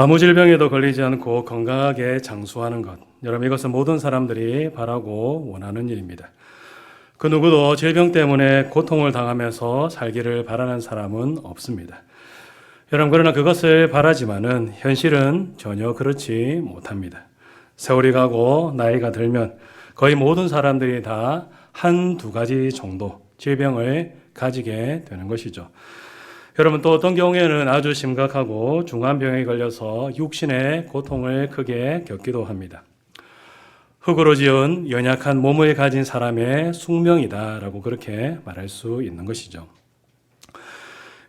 아무 질병에도 걸리지 않고 건강하게 장수하는 것. 여러분 이것은 모든 사람들이 바라고 원하는 일입니다. 그 누구도 질병 때문에 고통을 당하면서 살기를 바라는 사람은 없습니다. 여러분 그러나 그것을 바라지만은 현실은 전혀 그렇지 못합니다. 세월이 가고 나이가 들면 거의 모든 사람들이 다 한 두 가지 정도 질병을 가지게 되는 것이죠. 여러분 또 어떤 경우에는 아주 심각하고 중한 병에 걸려서 육신의 고통을 크게 겪기도 합니다. 흙으로 지은 연약한 몸을 가진 사람의 숙명이다라고 그렇게 말할 수 있는 것이죠.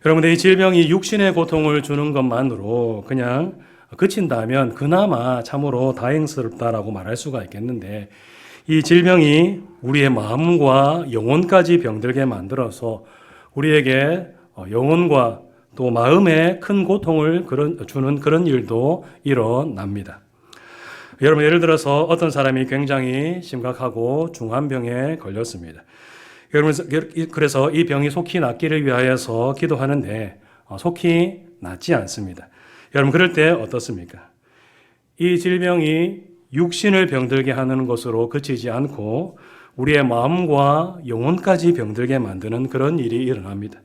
여러분들 이 질병이 육신의 고통을 주는 것만으로 그냥 그친다면 그나마 참으로 다행스럽다라고 말할 수가 있겠는데 이 질병이 우리의 마음과 영혼까지 병들게 만들어서 우리에게 어, 영혼과 또 마음에 큰 고통을 주는 그런 일도 일어납니다. 여러분 예를 들어서 어떤 사람이 굉장히 심각하고 중한 병에 걸렸습니다. 여러분 그래서 이 병이 속히 낫기를 위하여서 기도하는데 어, 속히 낫지 않습니다. 여러분 그럴 때 어떻습니까? 이 질병이 육신을 병들게 하는 것으로 그치지 않고 우리의 마음과 영혼까지 병들게 만드는 그런 일이 일어납니다.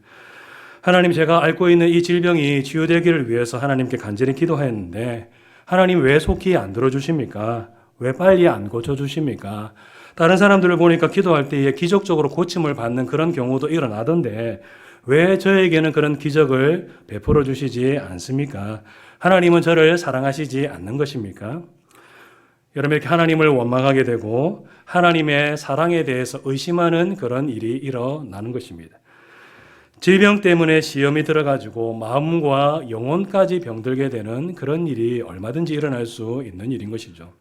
하나님 제가 앓고 있는 이 질병이 치유되기를 위해서 하나님께 간절히 기도했는데 하나님 왜 속히 안 들어주십니까? 왜 빨리 안 고쳐주십니까? 다른 사람들을 보니까 기도할 때에 기적적으로 고침을 받는 그런 경우도 일어나던데 왜 저에게는 그런 기적을 베풀어 주시지 않습니까? 하나님은 저를 사랑하시지 않는 것입니까? 여러분 이렇게 하나님을 원망하게 되고 하나님의 사랑에 대해서 의심하는 그런 일이 일어나는 것입니다. 질병 때문에 시험이 들어가지고 마음과 영혼까지 병들게 되는 그런 일이 얼마든지 일어날 수 있는 일인 것이죠.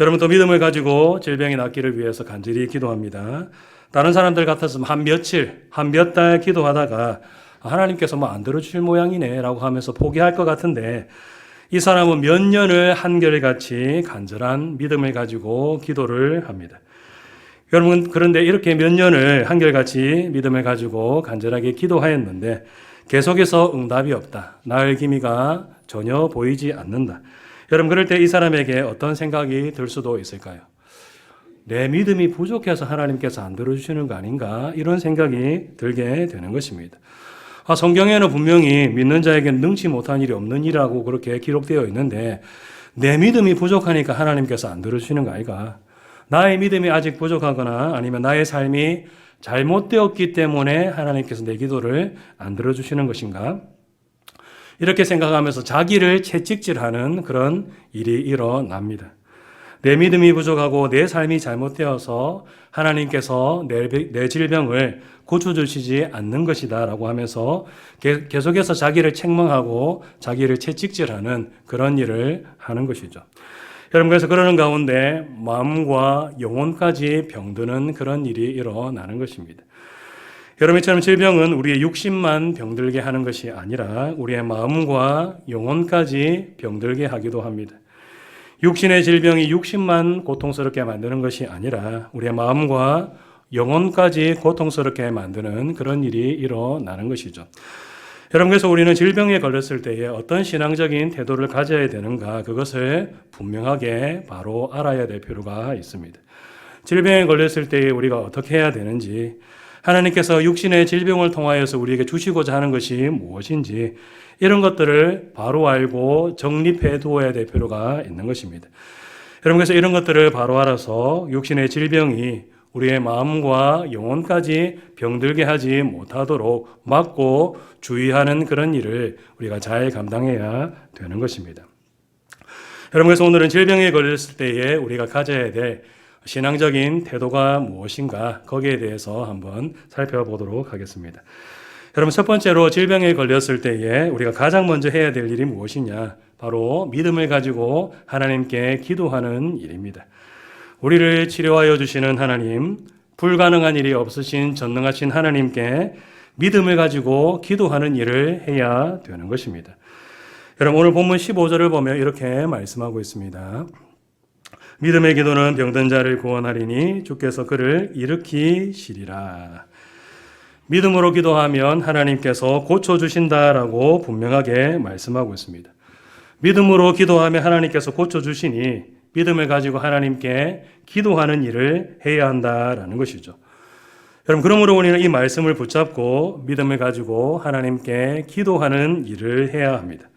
여러분 또 믿음을 가지고 질병이 낫기를 위해서 간절히 기도합니다. 다른 사람들 같았으면 한 며칠, 한 몇 달 기도하다가 하나님께서 뭐 안 들어주실 모양이네라고 하면서 포기할 것 같은데 이 사람은 몇 년을 한결같이 간절한 믿음을 가지고 기도를 합니다. 여러분, 그런데 이렇게 몇 년을 한결같이 믿음을 가지고 간절하게 기도하였는데 계속해서 응답이 없다. 나을 기미가 전혀 보이지 않는다. 여러분, 그럴 때 이 사람에게 어떤 생각이 들 수도 있을까요? 내 믿음이 부족해서 하나님께서 안 들어주시는 거 아닌가? 이런 생각이 들게 되는 것입니다. 아, 성경에는 분명히 믿는 자에게는 능치 못한 일이 없는 일이라고 그렇게 기록되어 있는데 내 믿음이 부족하니까 하나님께서 안 들어주시는 거 아이가? 나의 믿음이 아직 부족하거나 아니면 나의 삶이 잘못되었기 때문에 하나님께서 내 기도를 안 들어주시는 것인가? 이렇게 생각하면서 자기를 채찍질하는 그런 일이 일어납니다. 내 믿음이 부족하고 내 삶이 잘못되어서 하나님께서 내, 내 질병을 고쳐주시지 않는 것이다 라고 하면서 계속해서 자기를 책망하고 자기를 채찍질하는 그런 일을 하는 것이죠. 여러분 그래서 그러는 가운데 마음과 영혼까지 병드는 그런 일이 일어나는 것입니다. 여러분 처럼 질병은 우리의 육신만 병들게 하는 것이 아니라 우리의 마음과 영혼까지 병들게 하기도 합니다. 육신의 질병이 육신만 고통스럽게 만드는 것이 아니라 우리의 마음과 영혼까지 고통스럽게 만드는 그런 일이 일어나는 것이죠. 여러분, 그래서 우리는 질병에 걸렸을 때에 어떤 신앙적인 태도를 가져야 되는가, 그것을 분명하게 바로 알아야 될 필요가 있습니다. 질병에 걸렸을 때에 우리가 어떻게 해야 되는지, 하나님께서 육신의 질병을 통하여서 우리에게 주시고자 하는 것이 무엇인지, 이런 것들을 바로 알고 정립해 두어야 될 필요가 있는 것입니다. 여러분, 그래서 이런 것들을 바로 알아서 육신의 질병이 우리의 마음과 영혼까지 병들게 하지 못하도록 막고 주의하는 그런 일을 우리가 잘 감당해야 되는 것입니다. 여러분, 그래서 오늘은 질병에 걸렸을 때에 우리가 가져야 될 신앙적인 태도가 무엇인가 거기에 대해서 한번 살펴보도록 하겠습니다. 여러분, 첫 번째로 질병에 걸렸을 때에 우리가 가장 먼저 해야 될 일이 무엇이냐? 바로 믿음을 가지고 하나님께 기도하는 일입니다. 우리를 치료하여 주시는 하나님, 불가능한 일이 없으신 전능하신 하나님께 믿음을 가지고 기도하는 일을 해야 되는 것입니다. 여러분, 오늘 본문 15절을 보면 이렇게 말씀하고 있습니다. 믿음의 기도는 병든 자를 구원하리니 주께서 그를 일으키시리라. 믿음으로 기도하면 하나님께서 고쳐주신다라고 분명하게 말씀하고 있습니다. 믿음으로 기도하며 하나님께서 고쳐주시니 믿음을 가지고 하나님께 기도하는 일을 해야 한다라는 것이죠. 여러분, 그러므로 우리는 이 말씀을 붙잡고 믿음을 가지고 하나님께 기도하는 일을 해야 합니다.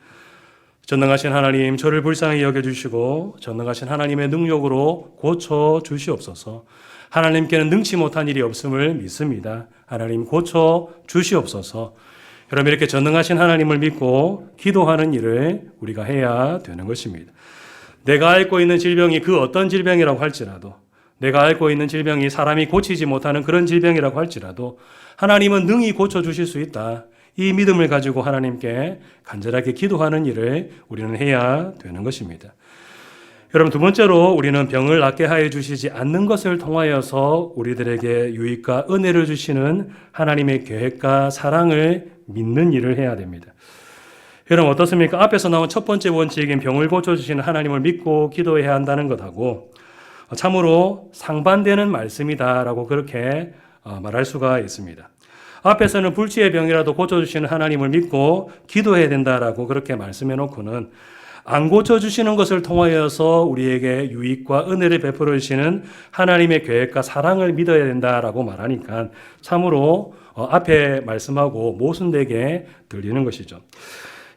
전능하신 하나님, 저를 불쌍히 여겨주시고, 전능하신 하나님의 능력으로 고쳐 주시옵소서. 하나님께는 능치 못한 일이 없음을 믿습니다. 하나님 고쳐 주시옵소서. 여러분, 이렇게 전능하신 하나님을 믿고 기도하는 일을 우리가 해야 되는 것입니다. 내가 앓고 있는 질병이 그 어떤 질병이라고 할지라도, 내가 앓고 있는 질병이 사람이 고치지 못하는 그런 질병이라고 할지라도, 하나님은 능히 고쳐 주실 수 있다. 이 믿음을 가지고 하나님께 간절하게 기도하는 일을 우리는 해야 되는 것입니다. 여러분 두 번째로 우리는 병을 낫게 하여 주시지 않는 것을 통하여서 우리들에게 유익과 은혜를 주시는 하나님의 계획과 사랑을 믿는 일을 해야 됩니다. 여러분 어떻습니까? 앞에서 나온 첫 번째 원칙인 병을 고쳐 주시는 하나님을 믿고 기도해야 한다는 것하고 참으로 상반되는 말씀이다라고 그렇게 어, 말할 수가 있습니다. 앞에서는 불치의 병이라도 고쳐주시는 하나님을 믿고 기도해야 된다라고 그렇게 말씀해 놓고는 안 고쳐주시는 것을 통하여서 우리에게 유익과 은혜를 베풀어 주시는 하나님의 계획과 사랑을 믿어야 된다라고 말하니까 참으로 어, 앞에 말씀하고 모순되게 들리는 것이죠.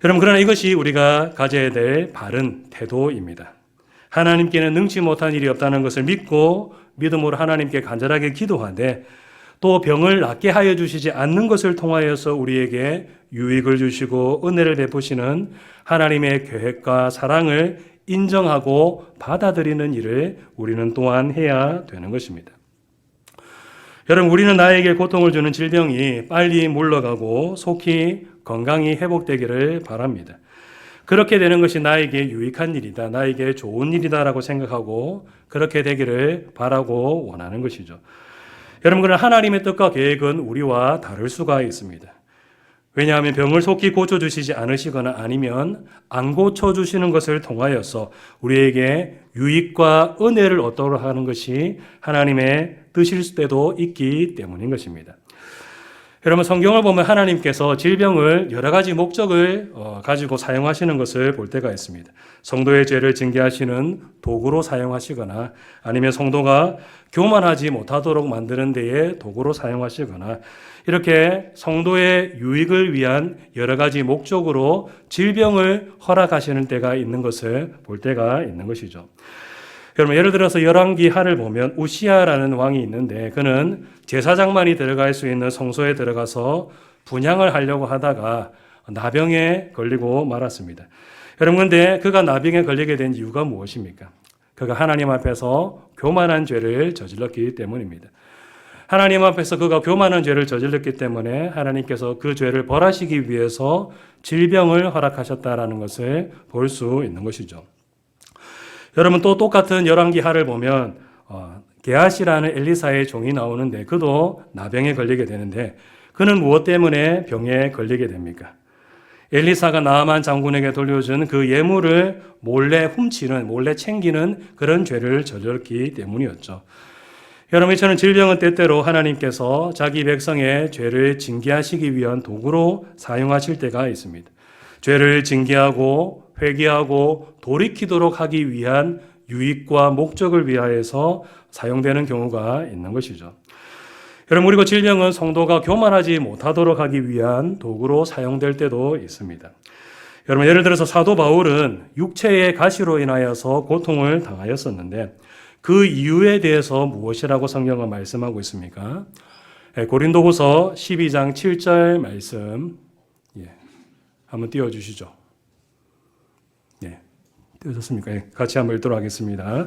여러분, 그러나 이것이 우리가 가져야 될 바른 태도입니다. 하나님께는 능치 못한 일이 없다는 것을 믿고 믿음으로 하나님께 간절하게 기도하되 또 병을 낫게 하여 주시지 않는 것을 통하여서 우리에게 유익을 주시고 은혜를 베푸시는 하나님의 계획과 사랑을 인정하고 받아들이는 일을 우리는 또한 해야 되는 것입니다. 여러분, 우리는 나에게 고통을 주는 질병이 빨리 물러가고 속히 건강이 회복되기를 바랍니다. 그렇게 되는 것이 나에게 유익한 일이다, 나에게 좋은 일이다라고 생각하고 그렇게 되기를 바라고 원하는 것이죠. 여러분, 그러나 하나님의 뜻과 계획은 우리와 다를 수가 있습니다. 왜냐하면 병을 속히 고쳐주시지 않으시거나 아니면 안 고쳐주시는 것을 통하여서 우리에게 유익과 은혜를 얻도록 하는 것이 하나님의 뜻일 때도 있기 때문인 것입니다. 여러분 성경을 보면 하나님께서 질병을 여러 가지 목적을 어, 가지고 사용하시는 것을 볼 때가 있습니다. 성도의 죄를 징계하시는 도구로 사용하시거나 아니면 성도가 교만하지 못하도록 만드는 데에 도구로 사용하시거나 이렇게 성도의 유익을 위한 여러 가지 목적으로 질병을 허락하시는 때가 있는 것을 볼 때가 있는 것이죠. 여러분 예를 들어서 열왕기 하를 보면 우시아라는 왕이 있는데 그는 제사장만이 들어갈 수 있는 성소에 들어가서 분양을 하려고 하다가 나병에 걸리고 말았습니다. 여러분 근데 그가 나병에 걸리게 된 이유가 무엇입니까? 그가 하나님 앞에서 교만한 죄를 저질렀기 때문입니다. 하나님 앞에서 그가 교만한 죄를 저질렀기 때문에 하나님께서 그 죄를 벌하시기 위해서 질병을 허락하셨다라는 것을 볼 수 있는 것이죠. 여러분 또 똑같은 열왕기 하를 보면 어, 게하시라는 엘리사의 종이 나오는데 그도 나병에 걸리게 되는데 그는 무엇 때문에 병에 걸리게 됩니까? 엘리사가 나아만 장군에게 돌려준 그 예물을 몰래 훔치는 몰래 챙기는 그런 죄를 저질렀기 때문이었죠. 여러분 저는 질병은 때때로 하나님께서 자기 백성의 죄를 징계하시기 위한 도구로 사용하실 때가 있습니다. 죄를 징계하고 회개하고 돌이키도록 하기 위한 유익과 목적을 위하여서 사용되는 경우가 있는 것이죠. 여러분, 그리고 질병은 성도가 교만하지 못하도록 하기 위한 도구로 사용될 때도 있습니다. 여러분, 예를 들어서 사도 바울은 육체의 가시로 인하여서 고통을 당하였었는데 그 이유에 대해서 무엇이라고 성경은 말씀하고 있습니까? 예, 고린도후서 12장 7절 말씀 예, 한번 띄워 주시죠. 되셨습니까? 예, 같이 한번 읽도록 하겠습니다.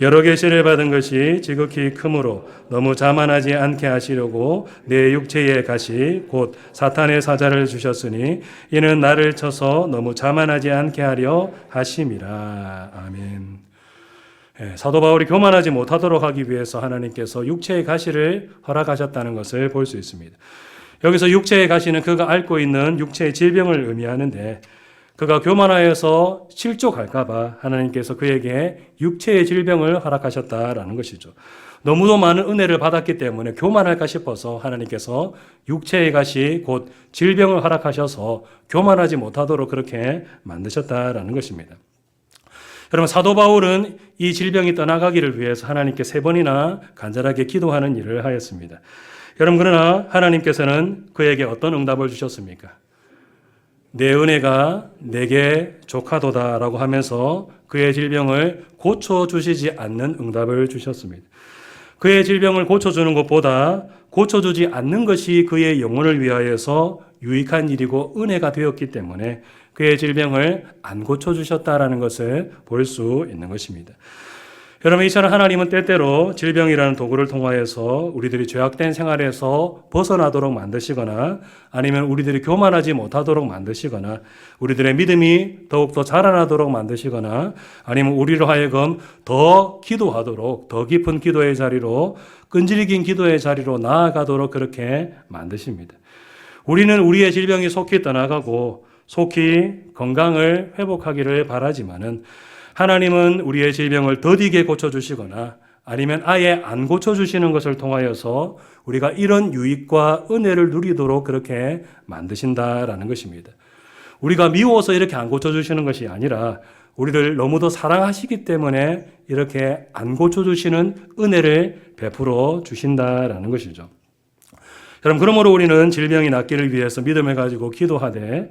여러 계시를 받은 것이 지극히 크므로 너무 자만하지 않게 하시려고 내 육체의 가시 곧 사탄의 사자를 주셨으니 이는 나를 쳐서 너무 자만하지 않게 하려 하심이라. 아멘. 예, 사도 바울이 교만하지 못하도록 하기 위해서 하나님께서 육체의 가시를 허락하셨다는 것을 볼 수 있습니다. 여기서 육체의 가시는 그가 앓고 있는 육체의 질병을 의미하는데 그가 교만하여서 실족할까봐 하나님께서 그에게 육체의 질병을 허락하셨다라는 것이죠. 너무도 많은 은혜를 받았기 때문에 교만할까 싶어서 하나님께서 육체의 가시 곧 질병을 허락하셔서 교만하지 못하도록 그렇게 만드셨다라는 것입니다. 여러분 사도 바울은 이 질병이 떠나가기를 위해서 하나님께 세 번이나 간절하게 기도하는 일을 하였습니다. 여러분 그러나 하나님께서는 그에게 어떤 응답을 주셨습니까? 내 은혜가 내게 조카도다라고 하면서 그의 질병을 고쳐 주시지 않는 응답을 주셨습니다. 그의 질병을 고쳐주는 것보다 고쳐주지 않는 것이 그의 영혼을 위하여서 유익한 일이고 은혜가 되었기 때문에 그의 질병을 안 고쳐주셨다라는 것을 볼 수 있는 것입니다. 여러분, 이처럼 하나님은 때때로 질병이라는 도구를 통하여서 우리들이 죄악된 생활에서 벗어나도록 만드시거나 아니면 우리들이 교만하지 못하도록 만드시거나 우리들의 믿음이 더욱더 자라나도록 만드시거나 아니면 우리로 하여금 더 기도하도록 더 깊은 기도의 자리로 끈질긴 기 기도의 자리로 나아가도록 그렇게 만드십니다. 우리는 우리의 질병이 속히 떠나가고 속히 건강을 회복하기를 바라지만은 하나님은 우리의 질병을 더디게 고쳐주시거나 아니면 아예 안 고쳐주시는 것을 통하여서 우리가 이런 유익과 은혜를 누리도록 그렇게 만드신다라는 것입니다. 우리가 미워서 이렇게 안 고쳐주시는 것이 아니라 우리를 너무도 사랑하시기 때문에 이렇게 안 고쳐주시는 은혜를 베풀어 주신다라는 것이죠. 여러분, 그러므로 우리는 질병이 낫기를 위해서 믿음을 가지고 기도하되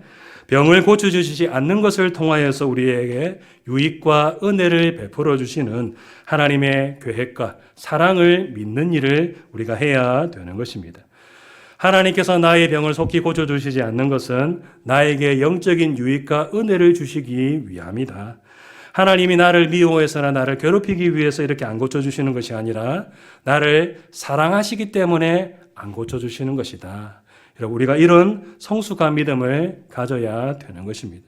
병을 고쳐주시지 않는 것을 통하여서 우리에게 유익과 은혜를 베풀어 주시는 하나님의 계획과 사랑을 믿는 일을 우리가 해야 되는 것입니다. 하나님께서 나의 병을 속히 고쳐주시지 않는 것은 나에게 영적인 유익과 은혜를 주시기 위함이다. 하나님이 나를 미워해서나 나를 괴롭히기 위해서 이렇게 안 고쳐주시는 것이 아니라 나를 사랑하시기 때문에 안 고쳐주시는 것이다. 여러분, 우리가 이런 성숙한 믿음을 가져야 되는 것입니다.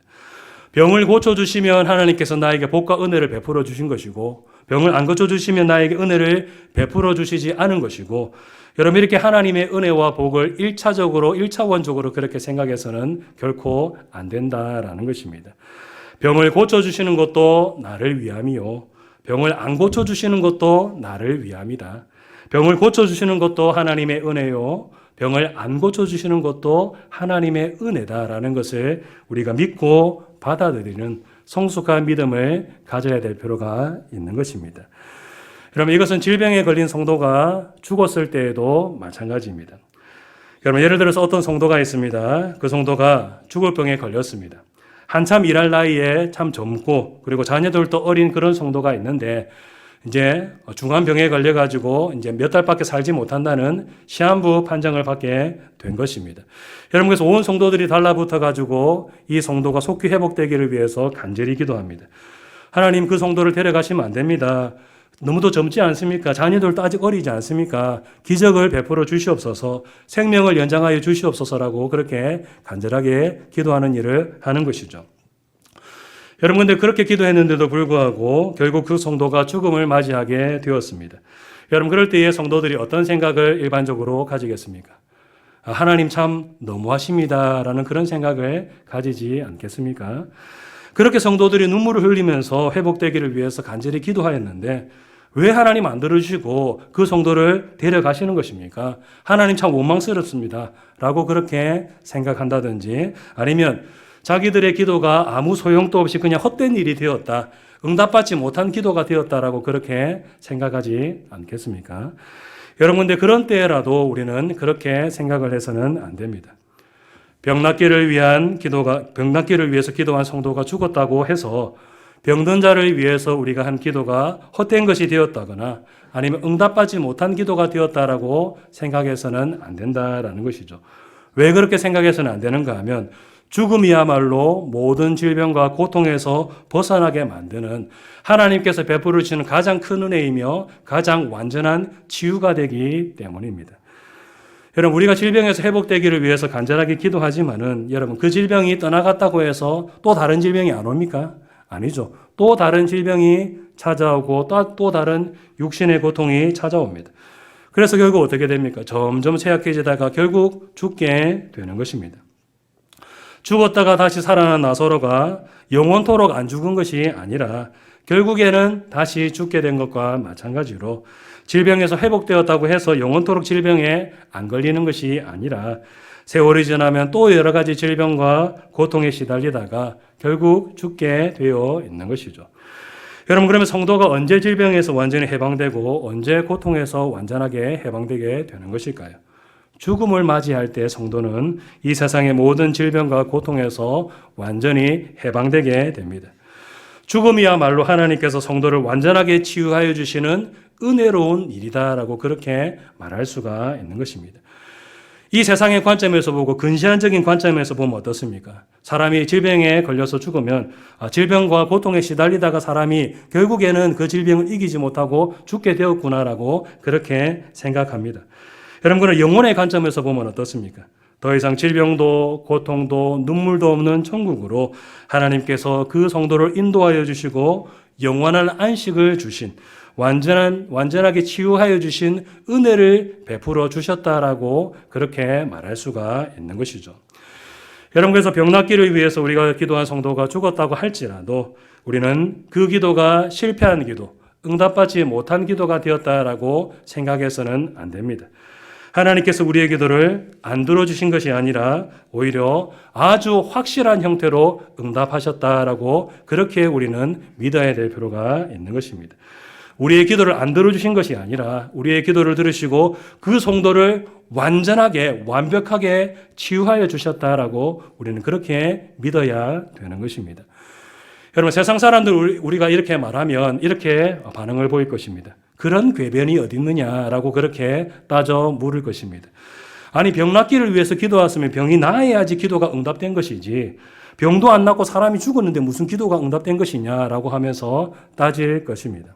병을 고쳐주시면 하나님께서 나에게 복과 은혜를 베풀어 주신 것이고, 병을 안 고쳐주시면 나에게 은혜를 베풀어 주시지 않은 것이고, 여러분, 이렇게 하나님의 은혜와 복을 1차적으로, 1차원적으로 그렇게 생각해서는 결코 안 된다라는 것입니다. 병을 고쳐주시는 것도 나를 위함이요. 병을 안 고쳐주시는 것도 나를 위함이다. 병을 고쳐주시는 것도 하나님의 은혜요. 병을 안 고쳐주시는 것도 하나님의 은혜다라는 것을 우리가 믿고 받아들이는 성숙한 믿음을 가져야 될 필요가 있는 것입니다. 여러분, 이것은 질병에 걸린 성도가 죽었을 때에도 마찬가지입니다. 여러분, 예를 들어서 어떤 성도가 있습니다. 그 성도가 죽을 병에 걸렸습니다. 한참 일할 나이에 참 젊고 그리고 자녀들도 어린 그런 성도가 있는데 이제 중환병에 걸려 가지고 이제 몇 달밖에 살지 못한다는 시한부 판정을 받게 된 것입니다. 여러분 그래서 온 성도들이 달라붙어 가지고 이 성도가 속히 회복되기를 위해서 간절히 기도합니다. 하나님 그 성도를 데려가시면 안 됩니다. 너무도 젊지 않습니까? 자녀들도 아직 어리지 않습니까? 기적을 베풀어 주시옵소서, 생명을 연장하여 주시옵소서라고 그렇게 간절하게 기도하는 일을 하는 것이죠. 여러분, 근데 그렇게 기도했는데도 불구하고 결국 그 성도가 죽음을 맞이하게 되었습니다. 여러분, 그럴 때에 성도들이 어떤 생각을 일반적으로 가지겠습니까? 아, 하나님 참 너무하십니다라는 그런 생각을 가지지 않겠습니까? 그렇게 성도들이 눈물을 흘리면서 회복되기를 위해서 간절히 기도하였는데 왜 하나님 안 들으시고 그 성도를 데려가시는 것입니까? 하나님 참 원망스럽습니다. 라고 그렇게 생각한다든지 아니면 자기들의 기도가 아무 소용도 없이 그냥 헛된 일이 되었다. 응답받지 못한 기도가 되었다라고 그렇게 생각하지 않겠습니까? 여러분, 근데 그런 때라도 우리는 그렇게 생각을 해서는 안 됩니다. 병 낫기를 위한 기도가, 병 낫기를 위해서 기도한 성도가 죽었다고 해서 병든 자를 위해서 우리가 한 기도가 헛된 것이 되었다거나 아니면 응답받지 못한 기도가 되었다라고 생각해서는 안 된다라는 것이죠. 왜 그렇게 생각해서는 안 되는가 하면 죽음이야말로 모든 질병과 고통에서 벗어나게 만드는 하나님께서 베풀어 주시는 가장 큰 은혜이며 가장 완전한 치유가 되기 때문입니다. 여러분 우리가 질병에서 회복되기를 위해서 간절하게 기도하지만은 여러분 그 질병이 떠나갔다고 해서 또 다른 질병이 안 옵니까? 아니죠. 또 다른 질병이 찾아오고 또, 또 다른 육신의 고통이 찾아옵니다. 그래서 결국 어떻게 됩니까? 점점 쇠약해지다가 결국 죽게 되는 것입니다. 죽었다가 다시 살아난 나사로가 영원토록 안 죽은 것이 아니라 결국에는 다시 죽게 된 것과 마찬가지로 질병에서 회복되었다고 해서 영원토록 질병에 안 걸리는 것이 아니라 세월이 지나면 또 여러 가지 질병과 고통에 시달리다가 결국 죽게 되어 있는 것이죠. 여러분 그러면 성도가 언제 질병에서 완전히 해방되고 언제 고통에서 완전하게 해방되게 되는 것일까요? 죽음을 맞이할 때 성도는 이 세상의 모든 질병과 고통에서 완전히 해방되게 됩니다. 죽음이야말로 하나님께서 성도를 완전하게 치유하여 주시는 은혜로운 일이다라고 그렇게 말할 수가 있는 것입니다. 이 세상의 관점에서 보고 근시안적인 관점에서 보면 어떻습니까? 사람이 질병에 걸려서 죽으면 아, 질병과 고통에 시달리다가 사람이 결국에는 그 질병을 이기지 못하고 죽게 되었구나라고 그렇게 생각합니다. 여러분, 그는 영혼의 관점에서 보면 어떻습니까? 더 이상 질병도 고통도 눈물도 없는 천국으로 하나님께서 그 성도를 인도하여 주시고 영원한 안식을 주신 완전한 완전하게 치유하여 주신 은혜를 베풀어 주셨다라고 그렇게 말할 수가 있는 것이죠. 여러분 그래서 병낫기를 위해서 우리가 기도한 성도가 죽었다고 할지라도 우리는 그 기도가 실패한 기도, 응답받지 못한 기도가 되었다라고 생각해서는 안 됩니다. 하나님께서 우리의 기도를 안 들어주신 것이 아니라 오히려 아주 확실한 형태로 응답하셨다라고 그렇게 우리는 믿어야 될 필요가 있는 것입니다. 우리의 기도를 안 들어주신 것이 아니라 우리의 기도를 들으시고 그 성도를 완전하게 완벽하게 치유하여 주셨다라고 우리는 그렇게 믿어야 되는 것입니다. 여러분 세상 사람들 우리가 이렇게 말하면 이렇게 반응을 보일 것입니다. 그런 궤변이 어디 있느냐라고 그렇게 따져 물을 것입니다. 아니 병 낫기를 위해서 기도했으면 병이 나아야지 기도가 응답된 것이지 병도 안 낫고 사람이 죽었는데 무슨 기도가 응답된 것이냐라고 하면서 따질 것입니다.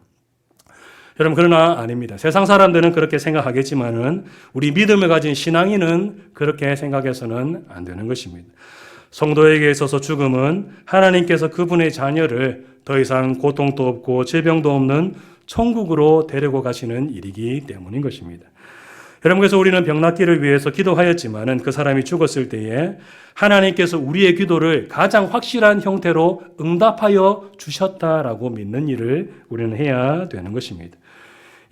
여러분 그러나 아닙니다. 세상 사람들은 그렇게 생각하겠지만은 우리 믿음을 가진 신앙인은 그렇게 생각해서는 안 되는 것입니다. 성도에게 있어서 죽음은 하나님께서 그분의 자녀를 더 이상 고통도 없고 질병도 없는 천국으로 데리고 가시는 일이기 때문인 것입니다. 여러분 그래서 우리는 병 낫기를 위해서 기도하였지만은 그 사람이 죽었을 때에 하나님께서 우리의 기도를 가장 확실한 형태로 응답하여 주셨다라고 믿는 일을 우리는 해야 되는 것입니다.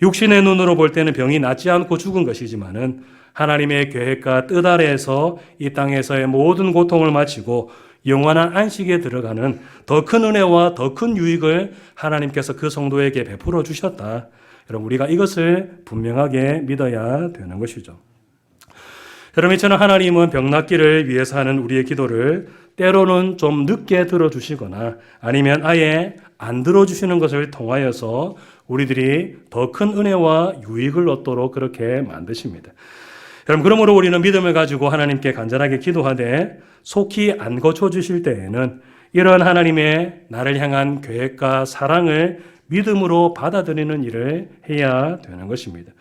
육신의 눈으로 볼 때는 병이 낫지 않고 죽은 것이지만은 하나님의 계획과 뜻 아래에서 이 땅에서의 모든 고통을 마치고 영원한 안식에 들어가는 더 큰 은혜와 더 큰 유익을 하나님께서 그 성도에게 베풀어 주셨다. 여러분 우리가 이것을 분명하게 믿어야 되는 것이죠. 여러분 저는 하나님은 병 낫기를 위해서 하는 우리의 기도를 때로는 좀 늦게 들어주시거나 아니면 아예 안 들어주시는 것을 통하여서 우리들이 더 큰 은혜와 유익을 얻도록 그렇게 만드십니다. 여러분, 그러므로 우리는 믿음을 가지고 하나님께 간절하게 기도하되 속히 안 고쳐주실 때에는 이러한 하나님의 나를 향한 계획과 사랑을 믿음으로 받아들이는 일을 해야 되는 것입니다.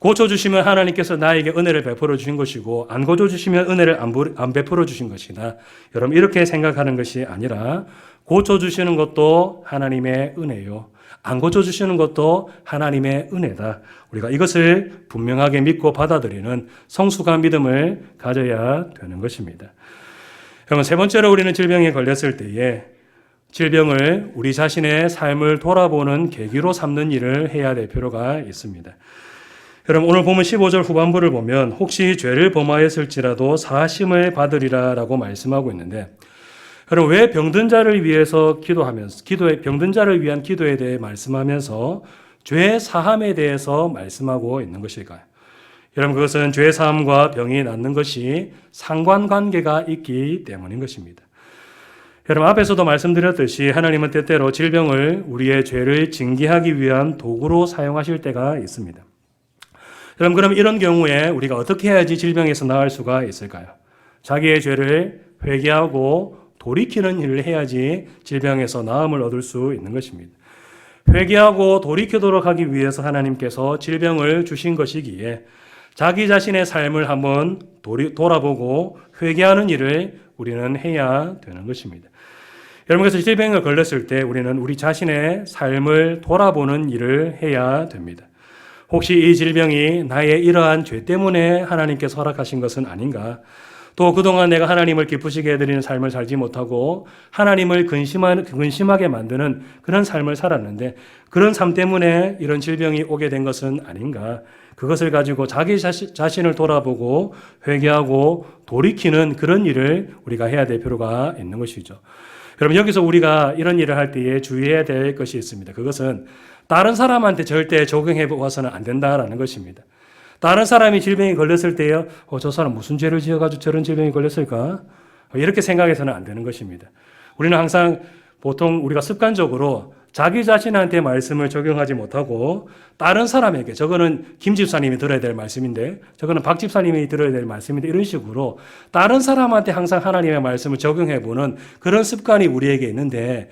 고쳐주시면 하나님께서 나에게 은혜를 베풀어 주신 것이고, 안 고쳐주시면 은혜를 안 베풀어 주신 것이다. 여러분, 이렇게 생각하는 것이 아니라, 고쳐주시는 것도 하나님의 은혜요. 안 고쳐주시는 것도 하나님의 은혜다. 우리가 이것을 분명하게 믿고 받아들이는 성숙한 믿음을 가져야 되는 것입니다. 여러분, 세 번째로 우리는 질병에 걸렸을 때에 질병을 우리 자신의 삶을 돌아보는 계기로 삼는 일을 해야 될 필요가 있습니다. 여러분, 오늘 보면 15절 후반부를 보면 혹시 죄를 범하였을지라도 사심을 받으리라 라고 말씀하고 있는데 여러분 왜 병든 자를 위해서 기도하면서 기도에 병든 자를 위한 기도에 대해 말씀하면서 죄 사함에 대해서 말씀하고 있는 것일까요? 여러분 그것은 죄 사함과 병이 낫는 것이 상관관계가 있기 때문인 것입니다. 여러분 앞에서도 말씀드렸듯이 하나님은 때때로 질병을 우리의 죄를 징계하기 위한 도구로 사용하실 때가 있습니다. 여러분 그럼 이런 경우에 우리가 어떻게 해야지 질병에서 나을 수가 있을까요? 자기의 죄를 회개하고 돌이키는 일을 해야지 질병에서 나음을 얻을 수 있는 것입니다. 회개하고 돌이키도록 하기 위해서 하나님께서 질병을 주신 것이기에 자기 자신의 삶을 한번 돌아보고 회개하는 일을 우리는 해야 되는 것입니다. 여러분, 그래서 질병에 걸렸을 때 우리는 우리 자신의 삶을 돌아보는 일을 해야 됩니다. 혹시 이 질병이 나의 이러한 죄 때문에 하나님께서 허락하신 것은 아닌가? 또 그동안 내가 하나님을 기쁘시게 해드리는 삶을 살지 못하고 하나님을 근심하, 근심하게 만드는 그런 삶을 살았는데 그런 삶 때문에 이런 질병이 오게 된 것은 아닌가. 그것을 가지고 자기 자신, 자신 을 돌아보고 회개하고 돌이키는 그런 일을 우리가 해야 될 필요가 있는 것이죠. 여러분 여기서 우리가 이런 일을 할 때에 주의해야 될 것이 있습니다. 그것은 다른 사람한테 절대 적용해 보아서는 안 된다라는 것입니다. 다른 사람이 질병에 걸렸을 때요, 어, 저 사람 무슨 죄를 지어가지고 저런 질병에 걸렸을까? 어, 이렇게 생각해서는 안 되는 것입니다. 우리는 항상 보통 우리가 습관적으로 자기 자신한테 말씀을 적용하지 못하고 다른 사람에게 저거는 김 집사님이 들어야 될 말씀인데 저거는 박 집사님이 들어야 될 말씀인데 이런 식으로 다른 사람한테 항상 하나님의 말씀을 적용해 보는 그런 습관이 우리에게 있는데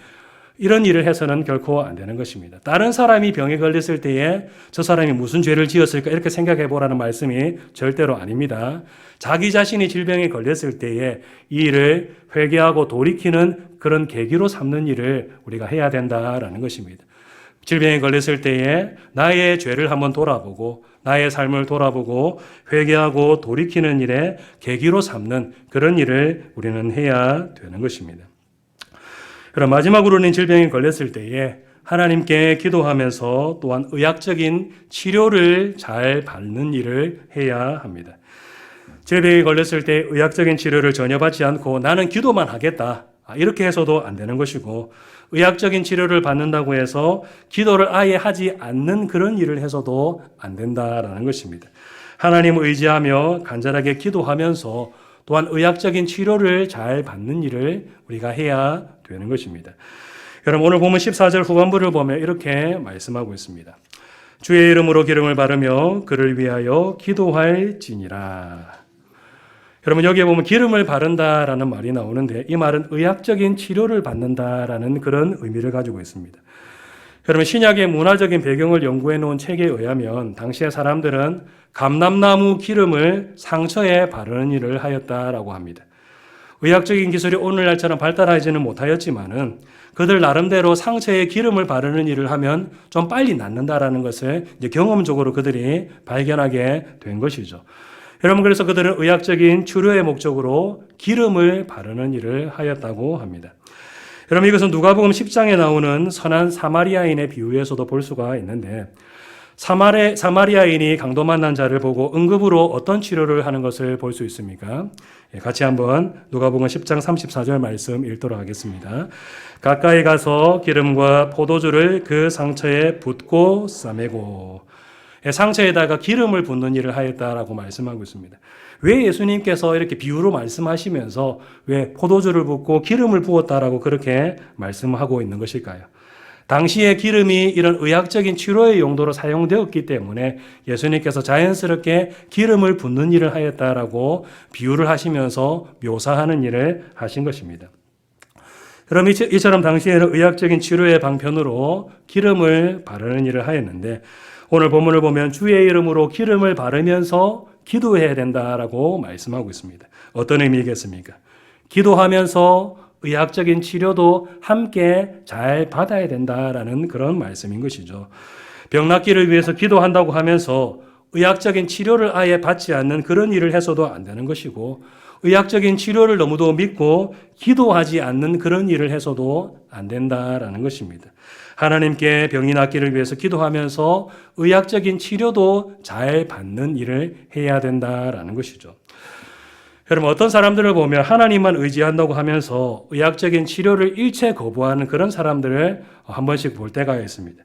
이런 일을 해서는 결코 안 되는 것입니다. 다른 사람이 병에 걸렸을 때에 저 사람이 무슨 죄를 지었을까 이렇게 생각해 보라는 말씀이 절대로 아닙니다. 자기 자신이 질병에 걸렸을 때에 이 일을 회개하고 돌이키는 그런 계기로 삼는 일을 우리가 해야 된다라는 것입니다. 질병에 걸렸을 때에 나의 죄를 한번 돌아보고 나의 삶을 돌아보고 회개하고 돌이키는 일에 계기로 삼는 그런 일을 우리는 해야 되는 것입니다. 그럼 마지막으로는 질병에 걸렸을 때에 하나님께 기도하면서 또한 의학적인 치료를 잘 받는 일을 해야 합니다. 질병에 걸렸을 때 의학적인 치료를 전혀 받지 않고 나는 기도만 하겠다. 아, 이렇게 해서도 안 되는 것이고 의학적인 치료를 받는다고 해서 기도를 아예 하지 않는 그런 일을 해서도 안 된다라는 것입니다. 하나님을 의지하며 간절하게 기도하면서 또한 의학적인 치료를 잘 받는 일을 우리가 해야 되는 것입니다. 여러분 오늘 보면 14절 후반부를 보면 이렇게 말씀하고 있습니다. 주의 이름으로 기름을 바르며 그를 위하여 기도할지니라. 여러분 여기에 보면 기름을 바른다라는 말이 나오는데 이 말은 의학적인 치료를 받는다라는 그런 의미를 가지고 있습니다. 여러분 신약의 문화적인 배경을 연구해 놓은 책에 의하면 당시의 사람들은 감람나무 기름을 상처에 바르는 일을 하였다라고 합니다. 의학적인 기술이 오늘날처럼 발달하지는 못하였지만은 그들 나름대로 상처에 기름을 바르는 일을 하면 좀 빨리 낫는다라는 것을 이제 경험적으로 그들이 발견하게 된 것이죠. 여러분 그래서 그들은 의학적인 치료의 목적으로 기름을 바르는 일을 하였다고 합니다. 여러분 이것은 누가복음 10장에 나오는 선한 사마리아인의 비유에서도 볼 수가 있는데 사마리, 사마리아인이 강도 만난 자를 보고 응급으로 어떤 치료를 하는 것을 볼 수 있습니까? 예, 같이 한번 누가복음 10장 34절 말씀 읽도록 하겠습니다. 가까이 가서 기름과 포도주를 그 상처에 붓고 싸매고 예, 상처에다가 기름을 붓는 일을 하였다라고 말씀하고 있습니다. 왜 예수님께서 이렇게 비유로 말씀하시면서 왜 포도주를 붓고 기름을 부었다라고 그렇게 말씀하고 있는 것일까요? 당시에 기름이 이런 의학적인 치료의 용도로 사용되었기 때문에 예수님께서 자연스럽게 기름을 붓는 일을 하였다라고 비유를 하시면서 묘사하는 일을 하신 것입니다. 그럼 이처럼 당시에는 의학적인 치료의 방편으로 기름을 바르는 일을 하였는데 오늘 본문을 보면 주의 이름으로 기름을 바르면서 기도해야 된다라고 말씀하고 있습니다. 어떤 의미겠습니까? 기도하면서 의학적인 치료도 함께 잘 받아야 된다라는 그런 말씀인 것이죠. 병 낫기를 위해서 기도한다고 하면서 의학적인 치료를 아예 받지 않는 그런 일을 해서도 안 되는 것이고 의학적인 치료를 너무도 믿고 기도하지 않는 그런 일을 해서도 안 된다라는 것입니다. 하나님께 병이 낫기를 위해서 기도하면서 의학적인 치료도 잘 받는 일을 해야 된다라는 것이죠. 여러분 어떤 사람들을 보면 하나님만 의지한다고 하면서 의학적인 치료를 일체 거부하는 그런 사람들을 한 번씩 볼 때가 있습니다.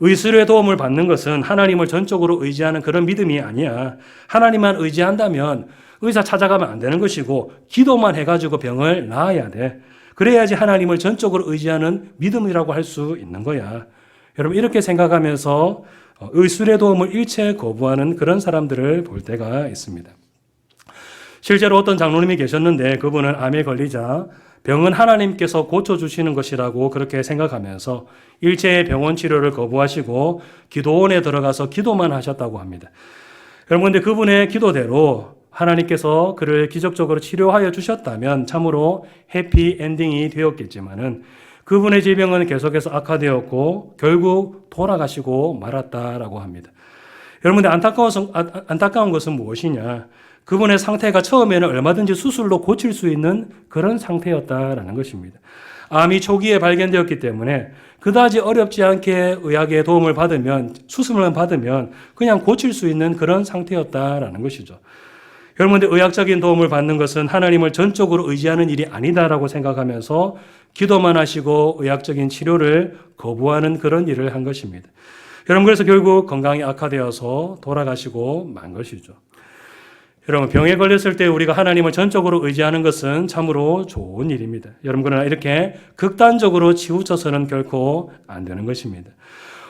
의술의 도움을 받는 것은 하나님을 전적으로 의지하는 그런 믿음이 아니야. 하나님만 의지한다면 의사 찾아가면 안 되는 것이고 기도만 해가지고 병을 나아야 돼. 그래야지 하나님을 전적으로 의지하는 믿음이라고 할 수 있는 거야. 여러분 이렇게 생각하면서 의술의 도움을 일체 거부하는 그런 사람들을 볼 때가 있습니다. 실제로 어떤 장로님이 계셨는데 그분은 암에 걸리자 병은 하나님께서 고쳐주시는 것이라고 그렇게 생각하면서 일체의 병원 치료를 거부하시고 기도원에 들어가서 기도만 하셨다고 합니다. 여러분, 근데 그분의 기도대로 하나님께서 그를 기적적으로 치료하여 주셨다면 참으로 해피 엔딩이 되었겠지만은 그분의 질병은 계속해서 악화되었고 결국 돌아가시고 말았다라고 합니다. 여러분들 안타까운, 안타까운 것은 무엇이냐? 그분의 상태가 처음에는 얼마든지 수술로 고칠 수 있는 그런 상태였다라는 것입니다. 암이 초기에 발견되었기 때문에 그다지 어렵지 않게 의학의 도움을 받으면 수술만 받으면 그냥 고칠 수 있는 그런 상태였다라는 것이죠. 여러분들 의학적인 도움을 받는 것은 하나님을 전적으로 의지하는 일이 아니다라고 생각하면서 기도만 하시고 의학적인 치료를 거부하는 그런 일을 한 것입니다. 여러분 그래서 결국 건강이 악화되어서 돌아가시고 만 것이죠. 여러분 병에 걸렸을 때 우리가 하나님을 전적으로 의지하는 것은 참으로 좋은 일입니다. 여러분 그러나 이렇게 극단적으로 치우쳐서는 결코 안 되는 것입니다.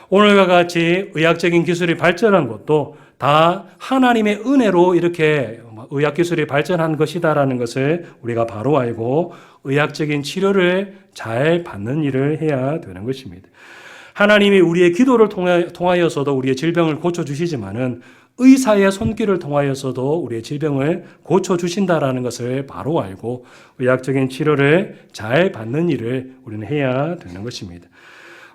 오늘과 같이 의학적인 기술이 발전한 것도 다 하나님의 은혜로 이렇게 의학 기술이 발전한 것이다라는 것을 우리가 바로 알고 의학적인 치료를 잘 받는 일을 해야 되는 것입니다. 하나님이 우리의 기도를 통하여서도 우리의 질병을 고쳐 주시지만은 의사의 손길을 통하여서도 우리의 질병을 고쳐 주신다라는 것을 바로 알고 의학적인 치료를 잘 받는 일을 우리는 해야 되는 것입니다.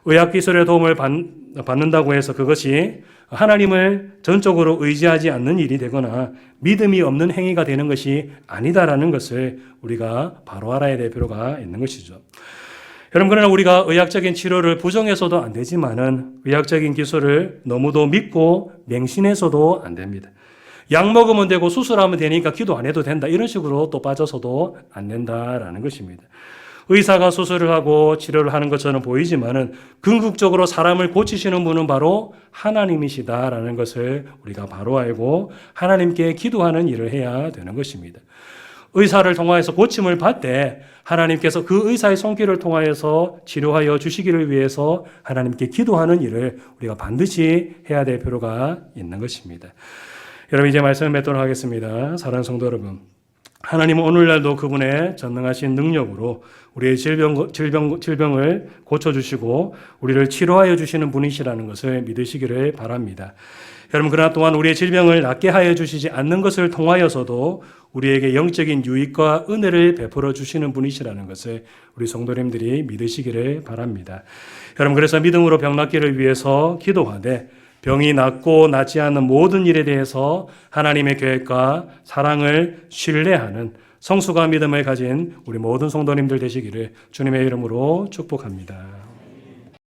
의학 기술의 도움을 받는다고 해서 그것이 하나님을 전적으로 의지하지 않는 일이 되거나 믿음이 없는 행위가 되는 것이 아니다라는 것을 우리가 바로 알아야 될 필요가 있는 것이죠. 여러분 그러나 우리가 의학적인 치료를 부정해서도 안 되지만은 의학적인 기술을 너무도 믿고 맹신해서도 안 됩니다. 약 먹으면 되고 수술하면 되니까 기도 안 해도 된다 이런 식으로 또 빠져서도 안 된다라는 것입니다. 의사가 수술을 하고 치료를 하는 것처럼 보이지만은 궁극적으로 사람을 고치시는 분은 바로 하나님이시다라는 것을 우리가 바로 알고 하나님께 기도하는 일을 해야 되는 것입니다. 의사를 통하여서 고침을 받되 하나님께서 그 의사의 손길을 통하여서 치료하여 주시기를 위해서 하나님께 기도하는 일을 우리가 반드시 해야 될 필요가 있는 것입니다. 여러분 이제 말씀을 맺도록 하겠습니다. 사랑하는 성도 여러분. 하나님은 오늘날도 그분의 전능하신 능력으로 우리의 질병, 질병, 질병을 고쳐주시고 우리를 치료하여 주시는 분이시라는 것을 믿으시기를 바랍니다. 여러분, 그러나 또한 우리의 질병을 낫게 하여 주시지 않는 것을 통하여서도 우리에게 영적인 유익과 은혜를 베풀어 주시는 분이시라는 것을 우리 성도님들이 믿으시기를 바랍니다. 여러분, 그래서 믿음으로 병 낫기를 위해서 기도하되 병이 낫고 낫지 않는 모든 일에 대해서 하나님의 계획과 사랑을 신뢰하는 성수가 믿음을 가진 우리 모든 성도님들 되시기를 주님의 이름으로 축복합니다.